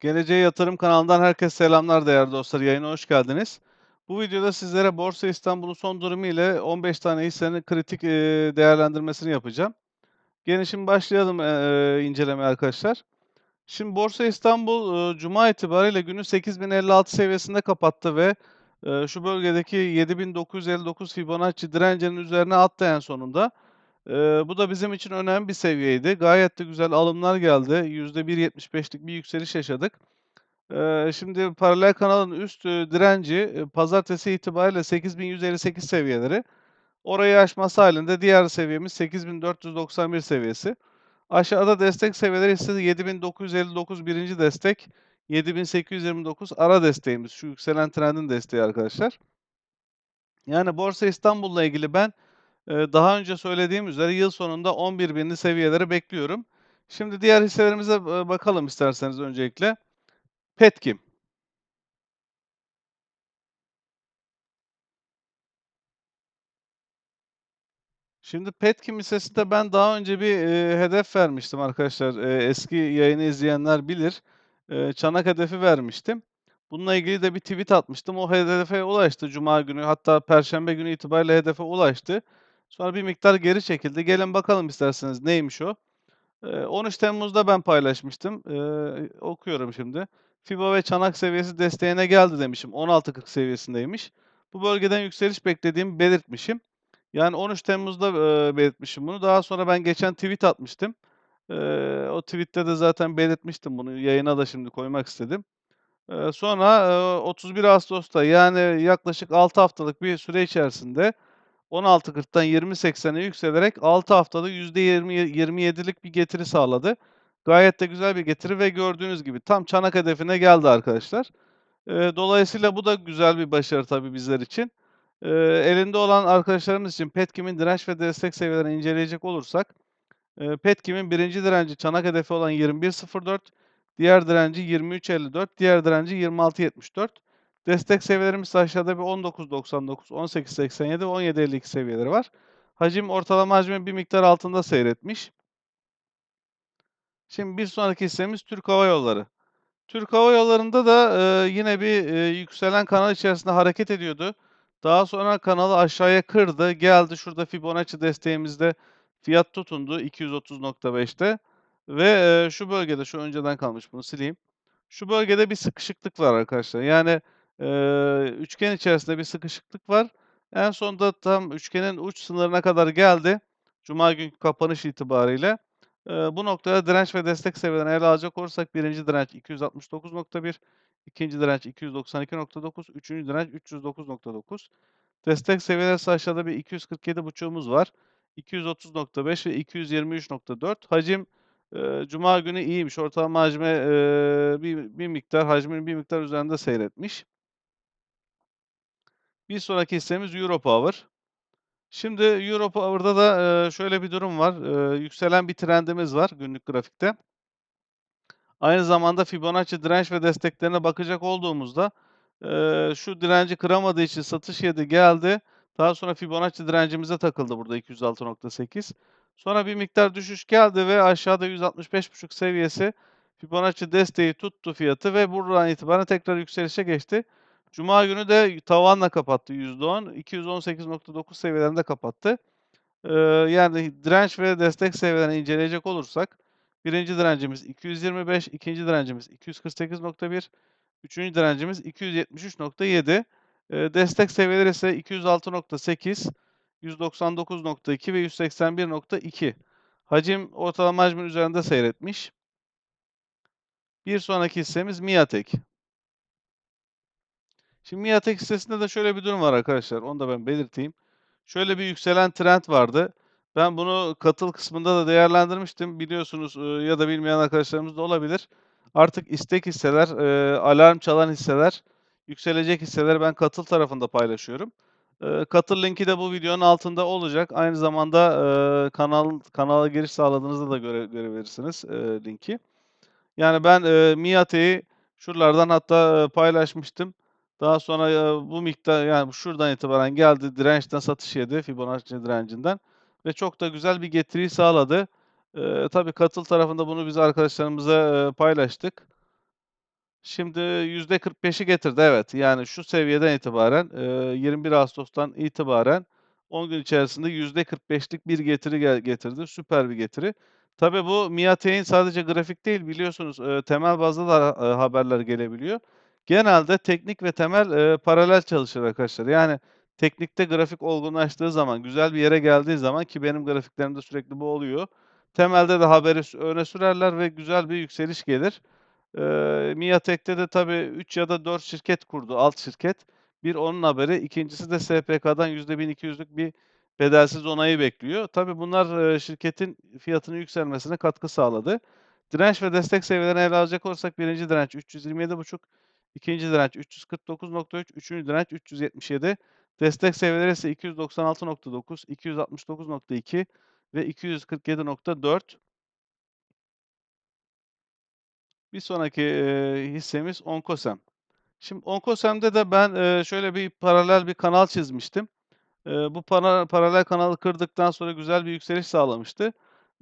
Geleceğe Yatırım kanalından herkese selamlar değerli dostlar. Yayına hoş geldiniz. Bu videoda sizlere Borsa İstanbul'un son durumu ile 15 tane hissenin kritik eee, değerlendirmesini yapacağım. Gelin başlayalım eee incelemeye arkadaşlar. Şimdi Borsa İstanbul Cuma itibariyle günü 8056 seviyesinde kapattı ve şu bölgedeki 7959 Fibonacci direncinin üzerine attı en sonunda. Eee, bu da bizim için önemli bir seviyeydi. Gayet de güzel alımlar geldi. %1.75'lik bir yükseliş yaşadık. Eee, şimdi paralel kanalın üst, direnci, pazartesi itibariyle 8158 seviyeleri. Orayı aşması hâlinde diğer seviyemiz 8491 seviyesi. Aşağıda destek seviyeleri ise 7959 birinci destek, 7829 ara desteğimiz. Şu yükselen trendin desteği arkadaşlar. Yani Borsa İstanbul'la ilgili ben, daha önce söylediğim üzere yıl sonunda 11.000'li seviyeleri bekliyorum. Şimdi diğer hisselerimize, bakalım isterseniz öncelikle. Petkim. Şimdi Petkim hissesinde ben daha önce bir, eee, hedef vermiştim arkadaşlar. Eee, eski yayını izleyenler bilir. Eee, çanak hedefi vermiştim. Bununla ilgili de bir tweet atmıştım. O hedefe ulaştı cuma günü hatta perşembe günü itibariyle hedefe ulaştı. Sonra bir miktar geri çekildi. Gelin bakalım isterseniz neymiş o? Eee, 13 Temmuz'da ben paylaşmıştım. Okuyorum şimdi. "Fibo ve çanak seviyesi desteğine geldi." demişim. 16.40 seviyesindeymiş. Bu bölgeden yükseliş beklediğimi belirtmişim. Yani 13 Temmuz'da, belirtmişim bunu. Daha sonra ben geçen tweet atmıştım. O tweet'te de zaten belirtmiştim bunu. Yayına da şimdi koymak istedim. Sonra, eee, 31 Ağustos'ta yani yaklaşık 6 haftalık bir süre içerisinde 16.40'tan 20.80'e yükselerek 6 haftada %20 27'lik bir getiri sağladı. Gayet de güzel bir getiri ve gördüğünüz gibi tam çanak hedefine geldi arkadaşlar. Dolayısıyla bu da güzel bir başarı tabii bizler için. Elinde olan arkadaşlarımız için Petkim'in direnç ve destek seviyelerini inceleyecek olursak, Petkim'in 1. direnci çanak hedefi olan 21.04, diğer direnci 23.54, diğer direnci 26.74. Destek seviyelerimiz aşağıda bir 19.99, 18.87 ve 17.52 seviyeleri var. Hacim ortalama hacmin bir miktar altında seyretmiş. Şimdi bir sonraki hissemiz Türk Hava Yolları. Türk Hava Yolları'nda da, eee, yine bir, eee, yükselen kanal içerisinde hareket ediyordu. Daha sonra kanalı aşağıya kırdı, geldi şurada Fibonacci desteğimizde fiyat tutundu 230.5'te ve, eee, şu bölgede, şu önceden kalmış bunu sileyim. Şu bölgede bir sıkışıklık var arkadaşlar. Yani, eee, üçgen içerisinde bir sıkışıklık var. En sonunda tam üçgenin uç sınırına kadar geldi. Cuma günkü kapanış itibariyle. Eee, bu noktada direnç ve destek seviyelerini ele alacak olursak 1. direnç 269.1, 2. direnç 292.9, 3. direnç 309.9. Destek seviyeleri aşağıda bir 247.5'umuz var. 230.5 ve 223.4. Hacim, eee, cuma günü iyiymiş. Ortalama hacme, eee, bir bir miktar hacmin bir miktar üzerinde seyretmiş. Bir sonraki hissemiz Europower. Şimdi Europower'da da, şöyle bir durum var. Yükselen bir trendimiz var günlük grafikte. Aynı zamanda Fibonacci direnç ve desteklerine bakacak olduğumuzda, şu direnci kıramadığı için satış yedi, geldi. Daha sonra Fibonacci direncimize takıldı burada 206.8. Sonra bir miktar düşüş geldi ve aşağıda 165.5 seviyesi Fibonacci desteği tuttu fiyatı ve buradan itibaren tekrar yükselişe geçti. Cuma günü de tavanla kapattı %10. 218.9 seviyelerinde kapattı. Eee, yani direnç ve destek seviyelerini inceleyecek olursak 1. direncimiz 225, 2. direncimiz 248.1, 3. direncimiz 273.7. Eee, destek seviyeleri ise 206.8, 199.2 ve 181.2. Hacim ortalama hacmin üzerinde seyretmiş. Bir sonraki hissemiz Miatek. Şimdi Miatek hissesinde de şöyle bir durum var arkadaşlar. Onu da ben belirteyim. Şöyle bir yükselen trend vardı. Ben bunu katıl kısmında da değerlendirmiştim. Biliyorsunuz, ya da bilmeyen arkadaşlarımız da olabilir. Artık istek hisseler, alarm çalan hisseler, yükselecek hisseleri ben katıl tarafında paylaşıyorum. Katıl linki de bu videonun altında olacak. Aynı zamanda, kanal kanala giriş sağladığınızda da göre görebilirsiniz, linki. Yani ben, eee, Miatek'i şuralardan hatta, paylaşmıştım. Daha sonra, bu miktar yani şuradan itibaren geldi, dirençten satış yedi, Fibonacci direncinden ve çok da güzel bir getiriyi sağladı. Eee, tabii katıl tarafında bunu biz arkadaşlarımıza, eee, paylaştık. Şimdi %45'i getirdi, evet. Yani şu seviyeden itibaren, eee, 21 Ağustos'tan itibaren 10 gün içerisinde %45'lik bir getiri getirdi. Süper bir getiri. Tabii bu MIATE'in sadece grafik değil, biliyorsunuz, eee, temel bazda da, eee, haberler gelebiliyor. Genelde teknik ve temel, eee, paralel çalışır arkadaşlar. Yani teknikte grafik olgunlaştığı zaman, güzel bir yere geldiği zaman ki benim grafiklerimde sürekli bu oluyor. Temelde de haberi öne sürerler ve güzel bir yükseliş gelir. Eee, MIATEK'te de tabii 3 ya da 4 şirket kurdu, alt şirket. Bir onun haberi, ikincisi de SPK'dan %1.200'lük bir bedelsiz onayı bekliyor. Tabii bunlar, eee, şirketin fiyatının yükselmesine katkı sağladı. Direnç ve destek seviyelerini ele alacak olursak 1'inci direnç 327,5, 2'nci direnç 349,3, 3'üncü direnç 377. Destek seviyeleri ise 296,9, 269,2 ve 247,4. Bir sonraki, eee, hissemiz Onkosem. Şimdi Onkosem'de de ben, eee, şöyle bir paralel bir kanal çizmiştim. Eee, bu para paralel kanalı kırdıktan sonra güzel bir yükseliş sağlamıştı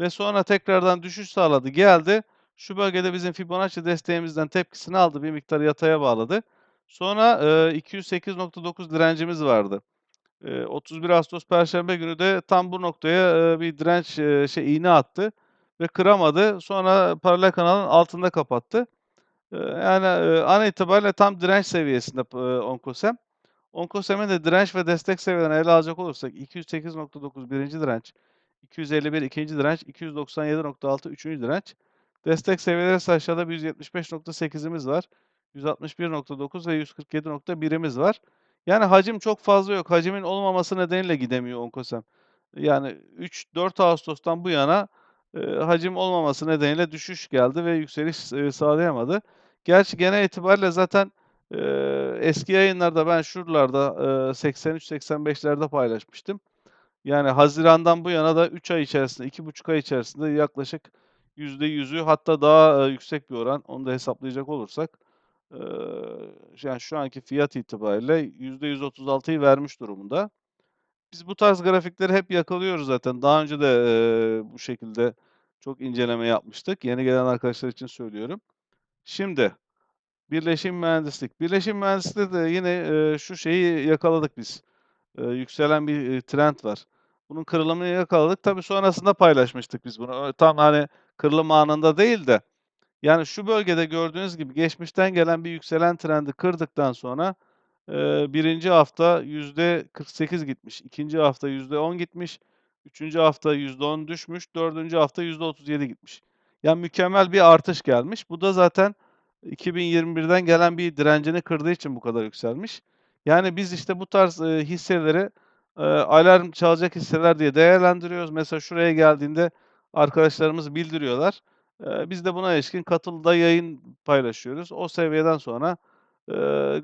ve sonra tekrardan düşüş sağladı, geldi. Şu bölgede bizim Fibonacci desteğimizden tepkisini aldı, bir miktar yataya bağladı. Sonra, eee, 208.9 direncimiz vardı. Eee, 31 Ağustos perşembe günü de tam bu noktaya, eee, bir direnç, eee, şey, iğne attı ve kıramadı. Sonra paralel kanalın altında kapattı. Eee, yani, eee, an itibariyle tam direnç seviyesinde eee, Onkosem. Onkosem'in de direnç ve destek seviyelerini ele alacak olursak 208.9 1'inci direnç, 251 2'nci direnç, 297.6 3'üncü direnç. Destek seviyeleri ise aşağıda bir 175.8'imiz var. 161.9 ve 147.1'imiz var. Yani hacim çok fazla yok. Hacmin olmaması nedeniyle gidemiyor Onkosem. Yani 3-4 Ağustos'tan bu yana, eee, hacim olmaması nedeniyle düşüş geldi ve yükseliş eee, sağlayamadı. Gerçi genel itibariyle zaten, eee, eski yayınlarda ben şuralarda, eee, 83-85'lerde paylaşmıştım. Yani hazirandan bu yana da 3 ay içerisinde, 2,5 ay içerisinde yaklaşık %100'ü hatta daha, eee, yüksek bir oran, onu da hesaplayacak olursak, eee, yani şu anki fiyat itibariyle %136'yı vermiş durumda. Biz bu tarz grafikleri hep yakalıyoruz zaten. Daha önce de, eee, bu şekilde çok inceleme yapmıştık. Yeni gelen arkadaşlar için söylüyorum. Şimdi birleşim mühendislik. Birleşim mühendislikte de yine, şu şeyi yakaladık biz. Yükselen bir, trend var. Bunun kırılımını yakaladık. Tabii sonrasında paylaşmıştık biz bunu. Tam, hani, kırılım anında değil de, yani şu bölgede gördüğünüz gibi geçmişten gelen bir yükselen trendi kırdıktan sonra, eee, 1'inci hafta %48 gitmiş, 2'nci hafta %10 gitmiş, 3'üncü hafta %10 düşmüş, 4'üncü hafta %37 gitmiş. Yani mükemmel bir artış gelmiş. Bu da zaten 2021'den gelen bir direncini kırdığı için bu kadar yükselmiş. Yani biz işte bu tarz, eee, hisseleri, eee, alarm çalacak hisseler diye değerlendiriyoruz. Mesela şuraya geldiğinde arkadaşlarımız bildiriyorlar. Biz de buna ilişkin Katıl'da yayın paylaşıyoruz. O seviyeden sonra,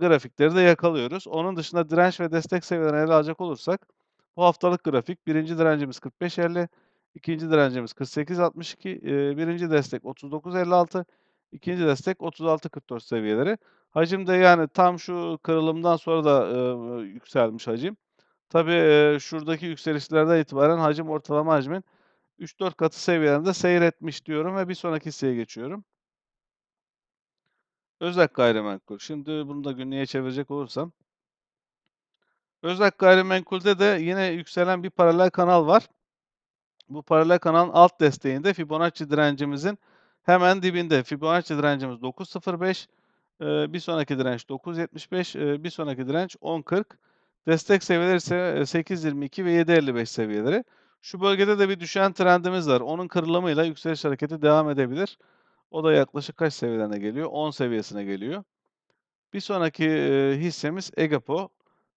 grafikleri de yakalıyoruz. Onun dışında direnç ve destek seviyelerini ele alacak olursak bu haftalık grafik 1'inci direncimiz 45.50, 2'nci direncimiz 48.62, eee, 1'inci destek 39.56, 2'nci destek 36.44 seviyeleri. Hacim de yani tam şu kırılımdan sonra da, yükselmiş hacim. Tabii, şuradaki yükselişlerden itibaren hacim ortalama hacmin 3-4 katı seviyelerinde seyretmiş diyorum ve bir sonraki hisseye geçiyorum. Özak Gayrimenkul. Şimdi bunu da günlüğe çevirecek olursam Özak Gayrimenkul'de de yine yükselen bir paralel kanal var. Bu paralel kanalın alt desteğinde Fibonacci direncimizin hemen dibinde. Fibonacci direncimiz 9.05, eee, bir sonraki direnç 9.75, eee, bir sonraki direnç 10.40. Destek seviyeleri ise, eee, 8.22 ve 7.55 seviyeleri. Şu bölgede de bir düşen trendimiz var. Onun kırılımıyla yükseliş hareketi devam edebilir. O da yaklaşık kaç seviyelerine geliyor? 10 seviyesine geliyor. Bir sonraki, hissemiz Egepo.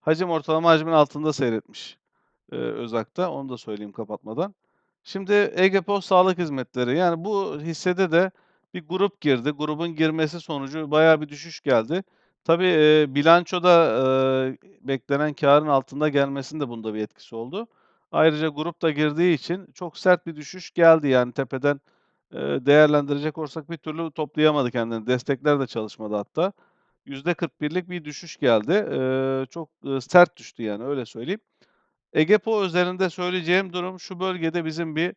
Hacim ortalama hacmin altında seyretmiş, Özak'ta. Onu da söyleyeyim kapatmadan. Şimdi Egepo Sağlık Hizmetleri. Yani bu hissede de bir grup girdi. Grubun girmesi sonucu bayağı bir düşüş geldi. Tabii, eee, bilançoda, eee, beklenen kârın altında gelmesinin de bunda bir etkisi oldu. Ayrıca grup da girdiği için çok sert bir düşüş geldi. Yani tepeden, eee, değerlendirecek olursak bir türlü toplayamadı kendini. Destekler de çalışmadı hatta. %41'lik bir düşüş geldi. Eee, çok, ııı, sert düştü yani öyle söyleyeyim. Egepo özelinde söyleyeceğim durum şu bölgede bizim bir,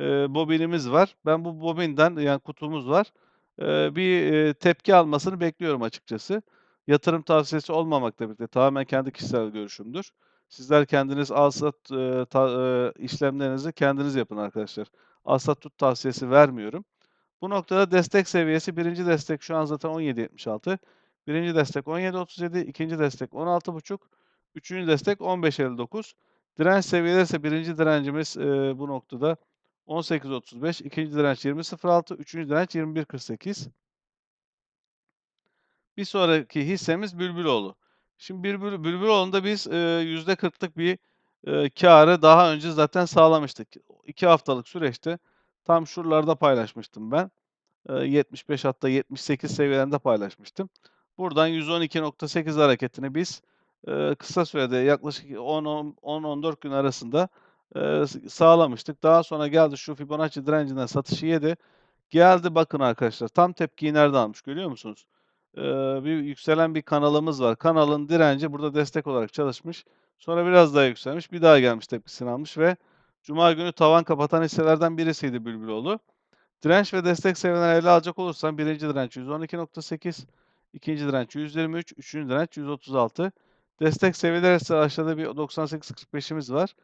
eee, bobinimiz var. Ben bu bobinden yani kutumuz var. eee, bir, eee, tepki almasını bekliyorum açıkçası. Yatırım tavsiyesi olmamakla birlikte tamamen kendi kişisel görüşümdür. Sizler kendiniz al-sat, eee, ta eee, işlemlerinizi kendiniz yapın arkadaşlar. Al-sat tut tavsiyesi vermiyorum. Bu noktada destek seviyesi 1'inci destek şu an zaten 17.76. 1'inci destek 17.37, 2'nci destek 16.5, 3'üncü destek 15.59. Direnç seviyeleri ise 1'inci direncimiz, eee, bu noktada 18.35, 2'nci direnç 20.06, 3'üncü direnç 21.48. Bir sonraki hissemiz Bülbüloğlu. Şimdi Bülbül Bülbüloğlu'nda biz, eee, %40'lık bir, eee, kârı daha önce zaten sağlamıştık. 2 haftalık süreçte tam şuralarda paylaşmıştım ben. Eee, 75 hatta 78 seviyelerinde paylaşmıştım. Buradan 112.8 hareketini biz, eee, kısa sürede yaklaşık 10-10 10-14 gün arasında, s sağlamıştık. Daha sonra geldi şu Fibonacci direncinden satışı yedi. Geldi bakın arkadaşlar tam tepkiyi nerede almış görüyor musunuz? Bir yükselen bir kanalımız var. Kanalın direnci burada destek olarak çalışmış. Sonra biraz daha yükselmiş. Bir daha gelmiş tepkisini almış ve cuma günü tavan kapatan hisselerden birisiydi Bülbüloğlu. Direnç ve destek seviyelerini ele alacak olursam 1'inci direnç 112.8, 2'nci direnç 123, 3'üncü direnç 136. Destek seviyeleri ise aşağıda bir 98.45'imiz var.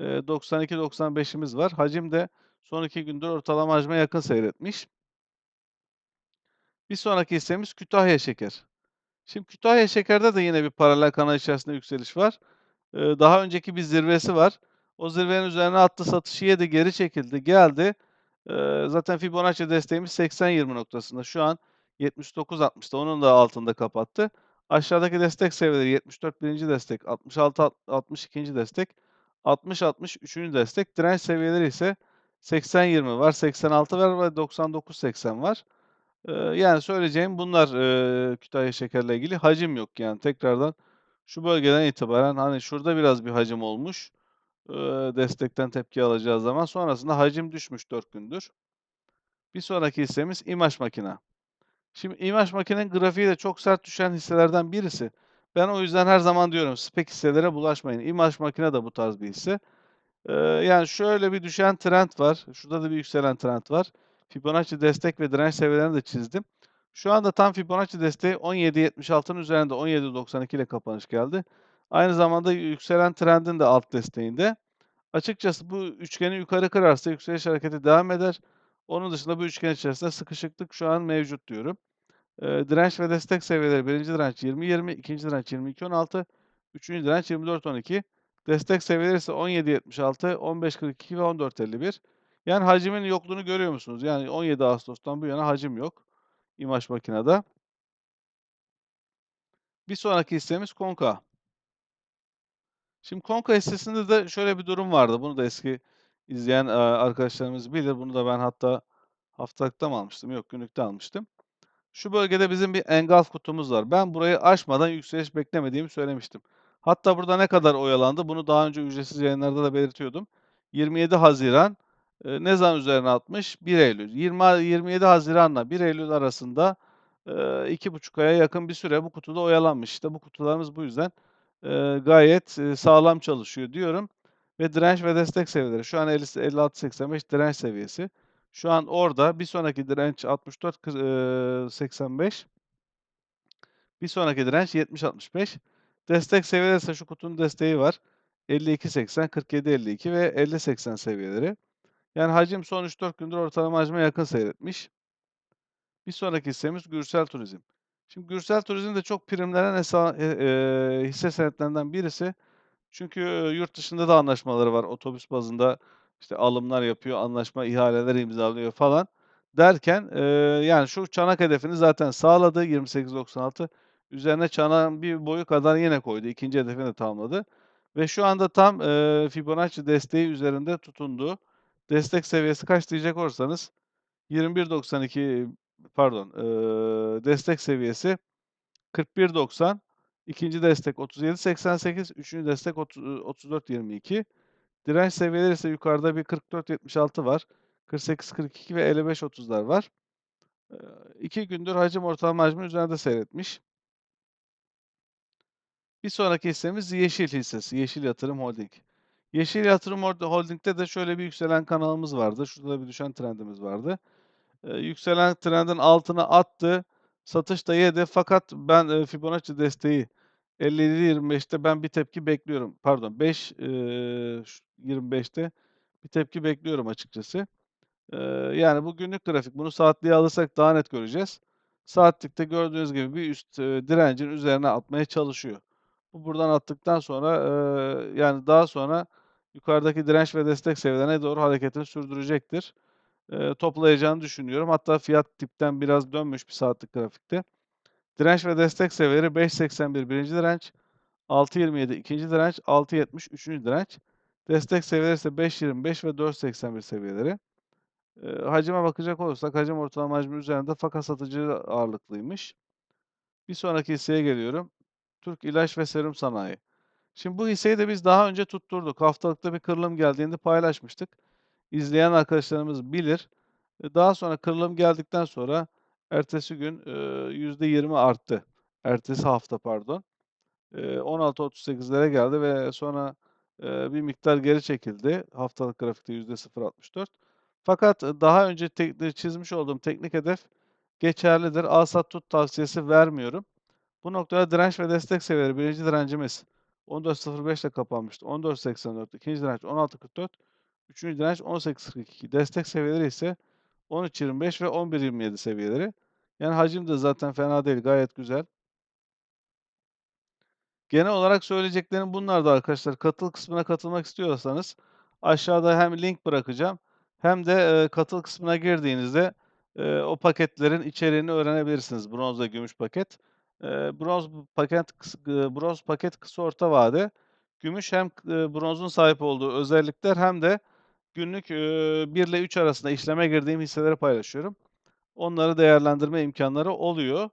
Eee, 92.95'imiz var. Hacim de son 2 gündür ortalama hacme yakın seyretmiş. Bir sonraki hissemiz Kütahya Şeker. Şimdi Kütahya Şeker'de de yine bir paralel kanal içerisinde yükseliş var. Eee, daha önceki bir zirvesi var. O zirvenin üzerine attı, satışı yedi, geri çekildi, geldi. Eee, zaten Fibonacci desteğimiz 80-20 noktasında. Şu an 79-60'da. Onun da altında kapattı. Aşağıdaki destek seviyeleri 74 birinci destek, 66 alt 62'nci destek, 60-60 üçüncü destek. Direnç seviyeleri ise 80-20 var, 86 var ve 99-80 var. Yani söyleyeceğim bunlar, eee, Kütahya Şeker'le ilgili. Hacim yok yani tekrardan şu bölgeden itibaren, hani, şurada biraz bir hacim olmuş, eee, destekten tepki alacağı zaman. Sonrasında hacim düşmüş 4 gündür. Bir sonraki hissemiz İMAŞ Makina. Şimdi İMAŞ Makina'nın grafiği de çok sert düşen hisselerden birisi. Ben o yüzden her zaman diyorum spek hisselere bulaşmayın. İMAŞ Makina da bu tarz bir hisse. Eee, yani şöyle bir düşen trend var. Şurada da bir yükselen trend var. Fibonacci destek ve direnç seviyelerini de çizdim. Şu anda tam Fibonacci desteği 17.76'nın üzerinde 17.92 ile kapanış geldi. Aynı zamanda yükselen trendin de alt desteğinde. Açıkçası bu üçgeni yukarı kırarsa yükseliş hareketi devam eder. Onun dışında bu üçgen içerisinde sıkışıklık şu an mevcut diyorum. Eee, direnç ve destek seviyeleri 1'inci direnç 20.20, 2'nci direnç 22.16, 3'üncü direnç 24.12. Destek seviyeleri ise 17.76, 15.42 ve 14.51. Yani hacimin yokluğunu görüyor musunuz? Yani 17 Ağustos'tan bu yana hacim yok İMAŞ Makina'da. Bir sonraki hissemiz Konka. Şimdi Konka hissesinde de şöyle bir durum vardı. Bunu da eski izleyen, arkadaşlarımız bilir. Bunu da ben hatta haftalıkta mı almıştım? Yok, günlükte almıştım. Şu bölgede bizim bir engulf kutumuz var. Ben burayı aşmadan yükseliş beklemediğimi söylemiştim. Hatta burada ne kadar oyalandı bunu daha önce ücretsiz yayınlarda da belirtiyordum. 27 Haziran, ne zaman üzerine atmış? 1 Eylül. 20 27 Haziran'la 1 Eylül arasında, eee, 2,5 aya yakın bir süre bu kutuda oyalanmış. İşte bu kutularımız bu yüzden, gayet, sağlam çalışıyor diyorum ve direnç ve destek seviyeleri şu an 50 56.85 direnç seviyesi. Şu an orada. Bir sonraki direnç 64 kı eee, 85. Bir sonraki direnç 70-65. Destek seviyeleri ise şu kutunun desteği var. 52-80, 47-52 ve 50-80 seviyeleri. Yani hacim son 3-4 gündür ortalama hacme yakın seyretmiş. Bir sonraki hissemiz Gürsel Turizm. Şimdi Gürsel Turizm de çok primlenen hesa eee, eee, hisse senetlerinden birisi. Çünkü, yurt dışında da anlaşmaları var. Otobüs bazında, işte, alımlar yapıyor, anlaşma, ihaleler imzalıyor falan derken, eee, yani, şu çanak hedefini zaten sağladı 28.96. Üzerine çanağın bir boyu kadar yine koydu. 2'nci hedefini de tamamladı ve şu anda tam, eee, Fibonacci desteği üzerinde tutundu. Destek seviyesi kaç diyecek olursanız 21.92 pardon, eee, destek seviyesi 41.90. 2'nci destek 37.88, 3'üncü destek otu ııı, 34.22. Direnç seviyeleri ise yukarıda bir 44.76 var. 48.42 ve 55.30'lar var. Eee, 2 gündür hacim ortalama hacmin üzerinde seyretmiş. Bir sonraki hissemiz Yeşil hissesi, Yeşil Yatırım Holding. Yeşil Yatırım Holding'de de şöyle bir yükselen kanalımız vardı. Şurada bir düşen trendimiz vardı. Eee, yükselen trendin altına attı. Satış da yedi fakat ben, eee, Fibonacci desteği 57.25'te ben bir tepki bekliyorum. Pardon 5, eee, ş 25'te bir tepki bekliyorum açıkçası. Eee, yani bu günlük grafik. Bunu saatliğe alırsak daha net göreceğiz. Saatlikte gördüğünüz gibi bir üst, eee, direncin üzerine atmaya çalışıyor. Bu buradan attıktan sonra, eee, yani daha sonra yukarıdaki direnç ve destek seviyelerine doğru hareketini sürdürecektir. Eee, toplayacağını düşünüyorum. Hatta fiyat dipten biraz dönmüş bir saatlik grafikte. Direnç ve destek seviyeleri 5.81 birinci direnç, 6.27 ikinci direnç, 6.70 üçüncü direnç. Destek seviyeleri ise 5.25 ve 4.81 seviyeleri. Eee, hacime bakacak olursak hacim ortalama hacmin üzerinde fakat satıcı ağırlıklıymış. Bir sonraki hisseye geliyorum. Türk İlaç ve Serum Sanayi. Şimdi bu hisseyi de biz daha önce tutturduk. Haftalıkta bir kırılım geldiğinde paylaşmıştık. İzleyen arkadaşlarımız bilir. Eee, daha sonra kırılım geldikten sonra ertesi gün, eee, %20 arttı. Ertesi hafta pardon. Eee, 16.38'lere geldi ve sonra, bir miktar geri çekildi. Haftalık grafikte %0.64. Fakat, daha önce çizmiş olduğum teknik hedef geçerlidir. Al, sat, tut tavsiyesi vermiyorum. Bu noktada direnç ve destek seviyeleri birinci direncimiz 14.05'te kapanmıştı. 14.84 ikinci direnç 16.44 üçüncü direnç 18.42 destek seviyeleri ise 13.25 ve 11.27 seviyeleri. Yani hacim de zaten fena değil, gayet güzel. Genel olarak söyleyeceklerim bunlardı arkadaşlar. Katıl kısmına katılmak istiyorsanız aşağıda hem link bırakacağım hem de, eee, katıl kısmına girdiğinizde, eee, o paketlerin içeriğini öğrenebilirsiniz. Bronz ve gümüş paket. Eee, bronz paket ııı, bronz paket kısa orta vade. Gümüş hem ııı, bronzun sahip olduğu özellikler hem de günlük, eee, 1 ile 3 arasında işleme girdiğim hisseleri paylaşıyorum. Onları değerlendirme imkânları oluyor,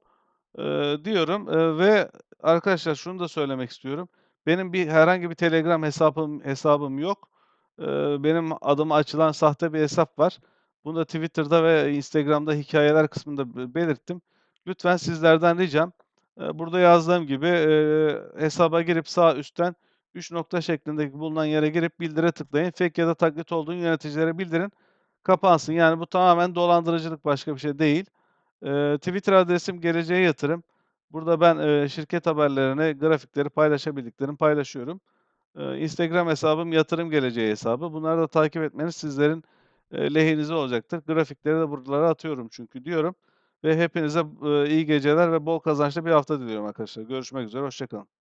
eee, diyorum, eee, ve arkadaşlar şunu da söylemek istiyorum. Benim bir herhangi bir Telegram hesabım hesabım yok. Eee, benim adıma açılan sahte bir hesap var. Bunu da Twitter'da ve Instagram'da hikâyeler kısmında be belirttim. Lütfen sizlerden ricam, burada yazdığım gibi, eee, hesaba girip sağ üstten 3 nokta şeklindeki bulunan yere girip bildire tıklayın. Fake ya da taklit olduğunu yöneticilere bildirin, kapansın. Yani bu tamamen dolandırıcılık, başka bir şey değil. Eee, Twitter adresim Geleceğe Yatırım. Burada ben, eee, şirket haberlerini, grafikleri, paylaşabildiklerimi paylaşıyorum. Eee, Instagram hesabım Yatırım Geleceği hesabı. Bunları da takip etmeniz sizlerin, eee, lehinize olacaktır. Grafikleri de buralara atıyorum çünkü diyorum ve hepinize, iyi geceler ve bol kazançlı bir hafta diliyorum arkadaşlar. Görüşmek üzere, hoşça kalın.